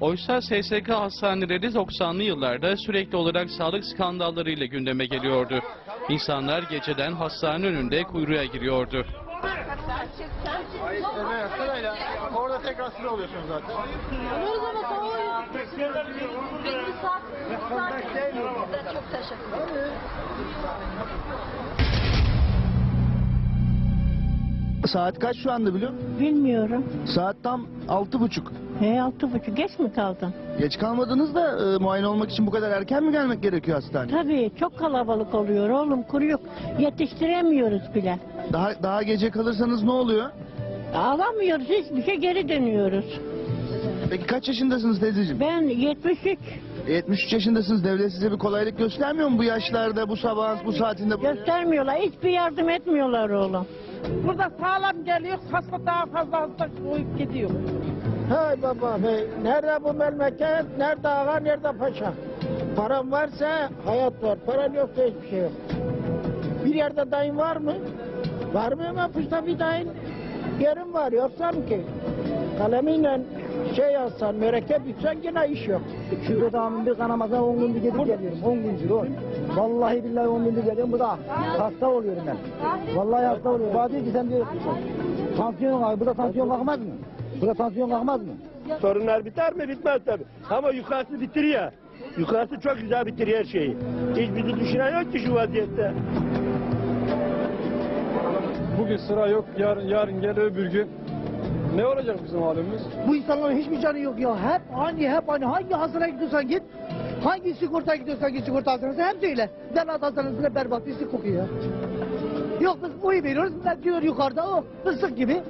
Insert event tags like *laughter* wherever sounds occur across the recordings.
Oysa SSK hastaneleri 90'lı yıllarda sürekli olarak sağlık skandallarıyla gündeme geliyordu. İnsanlar geceden hastane önünde kuyruğa giriyordu. Evet, sırayla. Orada tekrar sıra oluyorsunuz zaten. Alıyoruz ama soğuyor. Bir saat, bir saat bekliyoruz. Çok teşekkür ederim. Saat kaç şu anda biliyor musun? Bilmiyorum. Saat tam altı buçuk. He altı buçuk geç mi kaldın? Geç kalmadınız da e, muayene olmak için bu kadar erken mi gelmek gerekiyor hastaneye? Tabii çok kalabalık oluyor oğlum kuru yok. Yetiştiremiyoruz bile. Daha daha gece kalırsanız ne oluyor? Alamıyoruz hiçbir şey geri dönüyoruz. Peki kaç yaşındasınız teyzeciğim? Ben 73 73 yaşındasınız. Devlet size bir kolaylık göstermiyor mu bu yaşlarda, bu sabahın bu saatinde? göstermiyorlar. Hiçbir yardım etmiyorlar oğlum. Burada sağlam geliyor, hasta daha fazla hasta uyup gidiyor. Hey baba hey, nerede bu memleket, nerede ağa, nerede paşa? Param varsa hayat var, paran yoksa hiçbir şey yok. Bir yerde dayın var mı? Var mı mapuşta bir dayın? Yerim var, yoksa mı ki? Kalemiyle şey yazsan, mürekkep yutsan yine iş yok. Şurada tamamın bir kanamadan 10 gündür gidip geliyorum. 10 gündür on. Vallahi billahi 10 gündür geliyorum. Bu da hasta oluyorum ben. Vallahi hasta oluyorum. Bana diyor ki sen diyor tansiyon var. Burada tansiyon kalkmaz mı? Burada tansiyon kalkmaz mı? Sorunlar biter mi? Bitmez tabii. Ama yukarısı bitiriyor. Yukarısı çok güzel bitiriyor her şeyi. Hiç bizi düşünen yok ki şu vaziyette. Bugün sıra yok, yarın, yarın gel öbür gün. Ne olacak bizim halimiz? Bu insanların hiçbir canı yok ya. Hep aynı hep aynı. Hangi hastaneye gidiyorsan git. Hangi sigorta gidiyorsan git sigorta hastanesine hep söyle. Devlet hastanesinde berbat pislik kokuyor ya. Yok biz boyu veriyoruz. Ne diyor yukarıda o fıstık gibi.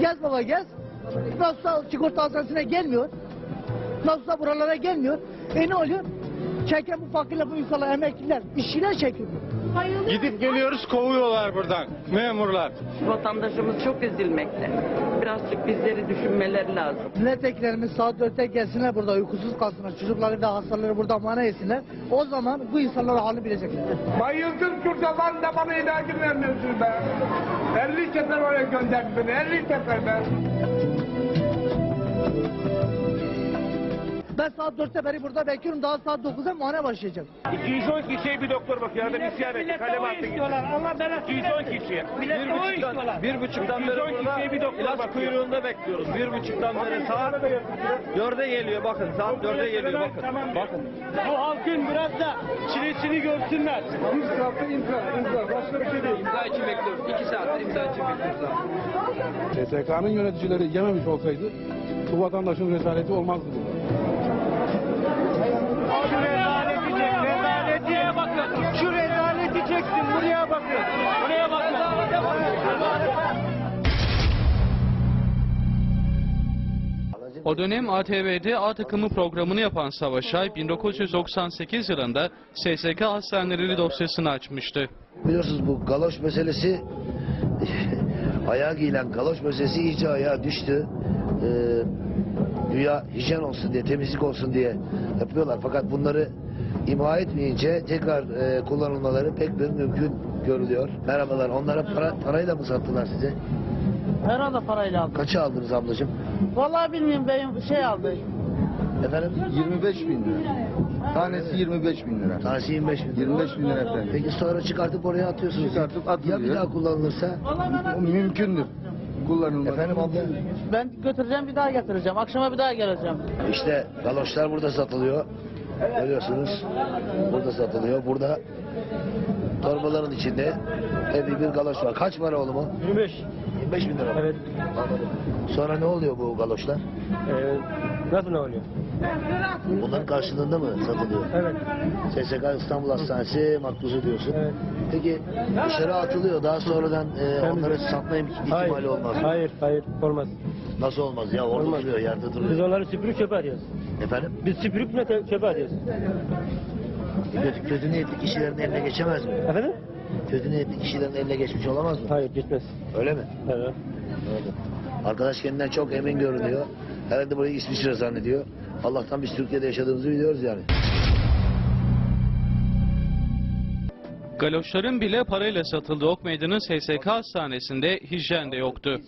Gez baba gez. Nasılsa sigorta hastanesine gelmiyor. Nasılsa buralara gelmiyor. E ne oluyor? Çeken bu fakirler, bu insanlar, emekliler, işçiler çekiyor. Gidip geliyoruz kovuyorlar buradan memurlar. Vatandaşımız çok üzülmekte. Birazcık bizleri düşünmeleri lazım. Milletvekillerimiz saat 4'te gelsinler burada uykusuz kalsınlar. Çocukları da hastaları burada mana etsinler. O zaman bu insanların halini bilecekler. Bayıldım şurada lan da bana ilacı vermiyorsun be. 50 sefer oraya gönderdin beni, 50 sefer be. Ben saat 4'te beri burada bekliyorum. Daha saat 9'da muayene başlayacak. 210 kişiye bir doktor bakıyor. Adam isyan etti. Kalem attı gitti. Allah bana 210 kişiye. O istiyorlar. Bir buçuktan beri burada bir doktor ilaç kuyruğunda bekliyoruz. Bir buçuktan beri saat dörde geliyor bakın. Saat dörde geliyor bakın. Bakın. Bu halkın biraz da çilesini görsünler. Bir saatte imza, imza. Başka bir şey değil. İmza için bekliyoruz. 2 saattir imza için bekliyoruz SSK'nın yöneticileri yememiş olsaydı bu vatandaşın rezaleti olmazdı burada. Şu rezaleti çek, rezaleti. bakın. Şu rezaleti çeksin, buraya bakın. Buraya bakın. O dönem ATV'de A takımı programını yapan Savaşay 1998 yılında SSK hastaneleri dosyasını açmıştı. Biliyorsunuz bu galoş meselesi *laughs* ayağa giyilen galoş meselesi iyice ayağa düştü. Ee, güya hijyen olsun diye, temizlik olsun diye yapıyorlar. Fakat bunları imha etmeyince tekrar e, kullanılmaları pek bir mümkün görülüyor. Merhabalar. Onlara para, parayla mı sattılar size? Herhalde parayla aldım. Kaça aldınız ablacığım? Vallahi bilmiyorum benim şey aldı. Efendim? 25 bin lira. Tanesi 25 bin lira. Tanesi 25 bin. 25 bin lira efendim. Peki sonra çıkartıp oraya atıyorsunuz. Çıkartıp Ya atılıyor. bir daha kullanılırsa? O mümkündür. Kullanılmaz. Efendim abla? Ben götüreceğim bir daha getireceğim. Akşama bir daha geleceğim. İşte galoşlar burada satılıyor. Görüyorsunuz. Burada satılıyor. Burada torbaların içinde epey bir galoş var. Kaç para oğlum o? 25. 25 bin lira. Evet. Anladım. Sonra ne oluyor bu galoşlar? Ee, nasıl ne oluyor? Bunların karşılığında mı satılıyor? Evet. SSK İstanbul Hastanesi makbuzu diyorsun. Evet. Peki dışarı atılıyor. Daha sonradan e, onları satma im- ihtimali olmaz mı? Hayır, hayır. Olmaz. Nasıl olmaz ya? Orada Olmaz. duruyor, yerde Biz duruyor. onları süpürüp çöpe atıyoruz. Efendim? Biz süpürüp çöpe atıyoruz. Kötü, kötü niyetli kişilerin eline geçemez mi? Efendim? Kötü niyetli kişilerin eline geçmiş olamaz mı? Hayır, gitmez. Öyle mi? Evet. Anladım. Arkadaş kendinden çok emin görünüyor. Herhalde burayı İsviçre zannediyor. Allah'tan biz Türkiye'de yaşadığımızı biliyoruz yani. Galoşların bile parayla satıldığı Ok Meydanı SSK hastanesinde hijyen de yoktu.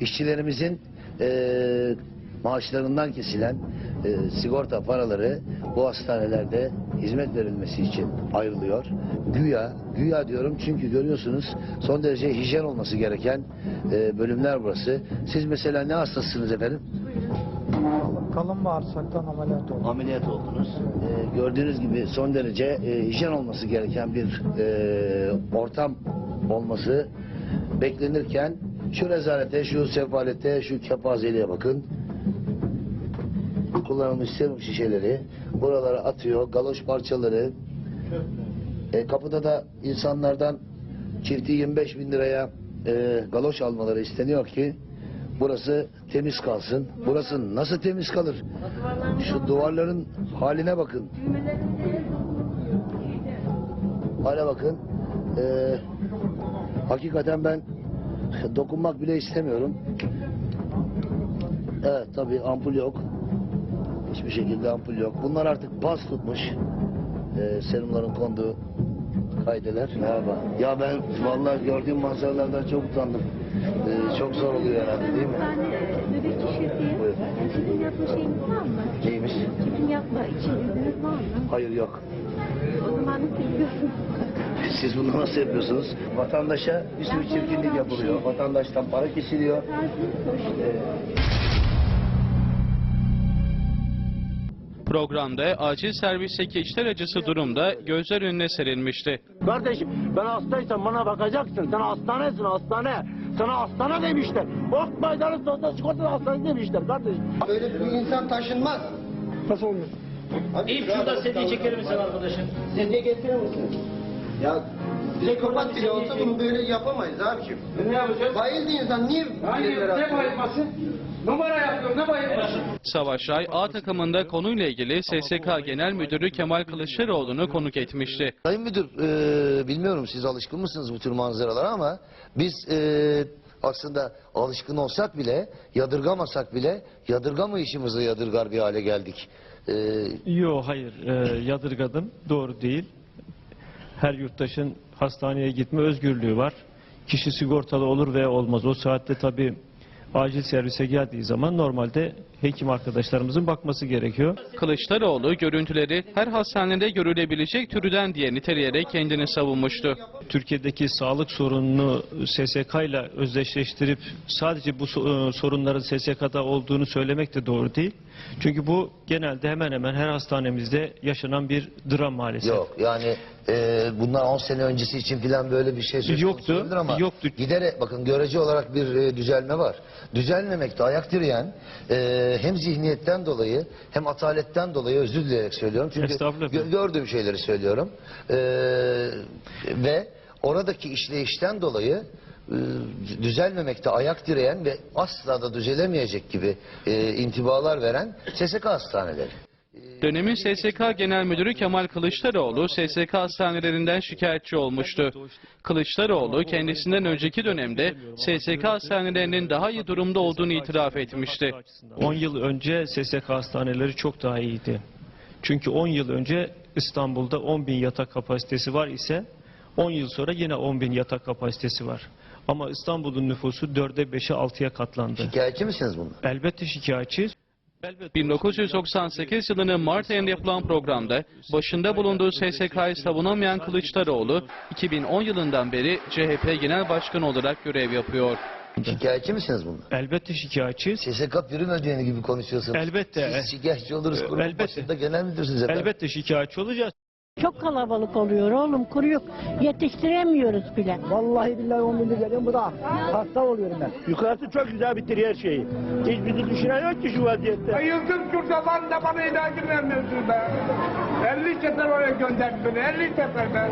İşçilerimizin eee maaşlarından kesilen e, sigorta paraları bu hastanelerde hizmet verilmesi için ayrılıyor. Güya, güya diyorum çünkü görüyorsunuz son derece hijyen olması gereken e, bölümler burası. Siz mesela ne hastasısınız efendim? Kalın bağırsaktan ameliyat oldu. ameliyat oldunuz. Ee, gördüğünüz gibi son derece e, hijyen olması gereken bir e, ortam olması beklenirken şu rezalete, şu sefalete, şu kepazeliğe bakın. Kullanılmış serum şişeleri buralara atıyor, galoş parçaları. E, kapıda da insanlardan çifti 25 bin liraya e, galoş almaları isteniyor ki burası temiz kalsın. Burası nasıl temiz kalır? Şu duvarların haline bakın. Hale bakın. Ee, hakikaten ben dokunmak bile istemiyorum. Evet tabii ampul yok. Hiçbir şekilde ampul yok. Bunlar artık baz tutmuş. Ee, serumların konduğu kaydeler. Merhaba. Ya ben vallahi gördüğüm manzaralardan çok utandım. Ee, çok zor oluyor herhalde değil mi? Bebek şişesi. Buyur. Sizin yapma şeyiniz var mı? Neymiş? Sizin yapma içeriğiniz var mı? Hayır yok. O zaman nasıl yapıyorsunuz? *laughs* Siz bunu nasıl yapıyorsunuz? Vatandaşa bir sürü çirkinlik yapılıyor. Vatandaştan para kesiliyor. Programda acil servisteki içler acısı durumda gözler önüne serilmişti. Kardeşim ben hastaysam bana bakacaksın. Sen hastanesin hastane. Sana hastane demişler. Ok Maydanı Sosyal Sigorta Hastanesi demişler kardeşim. Böyle bir insan taşınmaz. Nasıl olmuyor? İlk şurada sediye çeker misin arkadaşım? Sedye getirir misin? Ya psikopat bile olsa bunu böyle yapamayız abiciğim. Ne yapacağız? Bayıldı insan niye? Hayır ne bayılması? Numara yapıyorum ne bayılması? Savaş Ay A takımında konuyla ilgili SSK Genel Müdürü Kemal Kılıçdaroğlu'nu konuk etmişti. Sayın Müdür, e, bilmiyorum siz alışkın mısınız bu tür manzaralara ama biz e, aslında alışkın olsak bile, yadırgamasak bile yadırgamayışımızı yadırgar bir hale geldik. E, Yok hayır e, yadırgadım doğru değil. Her yurttaşın hastaneye gitme özgürlüğü var. Kişi sigortalı olur veya olmaz. O saatte tabii acil servise geldiği zaman normalde hekim arkadaşlarımızın bakması gerekiyor. Kılıçdaroğlu görüntüleri her hastanede görülebilecek türden diye niteleyerek kendini savunmuştu. Türkiye'deki sağlık sorununu SSK ile özdeşleştirip sadece bu e, sorunların SSK'da olduğunu söylemek de doğru değil. Çünkü bu genelde hemen hemen her hastanemizde yaşanan bir dram maalesef. yok yani e, bundan 10 sene öncesi için filan böyle bir şey söz Yoktu, ama yoktu. giderek bakın görece olarak bir e, düzelme var. Düzelmemekte ayak direyen e, hem zihniyetten dolayı hem ataletten dolayı özür dileyerek söylüyorum. Çünkü gö- gördüğüm şeyleri söylüyorum. E, ve oradaki işleyişten dolayı e, düzelmemekte ayak direyen ve asla da düzelemeyecek gibi e, intibalar veren SSK hastaneleri. Dönemin SSK Genel Müdürü Kemal Kılıçdaroğlu SSK hastanelerinden şikayetçi olmuştu. Kılıçdaroğlu kendisinden önceki dönemde SSK hastanelerinin daha iyi durumda olduğunu itiraf etmişti. 10 yıl önce SSK hastaneleri çok daha iyiydi. Çünkü 10 yıl önce İstanbul'da 10 bin yatak kapasitesi var ise 10 yıl sonra yine 10 bin yatak kapasitesi var. Ama İstanbul'un nüfusu 4'e 5'e 6'ya katlandı. Şikayetçi misiniz bundan? Elbette şikayetçiyiz. Elbette 1998 yılının Mart ayında yapılan programda başında bulunduğu SSK'yı savunamayan Kılıçdaroğlu 2010 yılından beri CHP Genel Başkanı olarak görev yapıyor. Şikayetçi misiniz bundan? Elbette şikayetçiyiz. SSK prim ödeyeni gibi konuşuyorsunuz. Elbette. Siz şikayetçi oluruz kurumun Elbette. başında genel müdürsünüz efendim. Elbette şikayetçi olacağız. Çok kalabalık oluyor oğlum kuru yok. Yetiştiremiyoruz bile. Vallahi billahi on gündür geliyorum bu da hasta oluyorum ben. Yukarısı çok güzel bitiriyor her şeyi. Hiç bizi düşünen yok ki şu vaziyette. Bayıldım şurada lan da bana ilacı vermiyorsun be. 50 sefer oraya gönderdi beni 50 sefer be.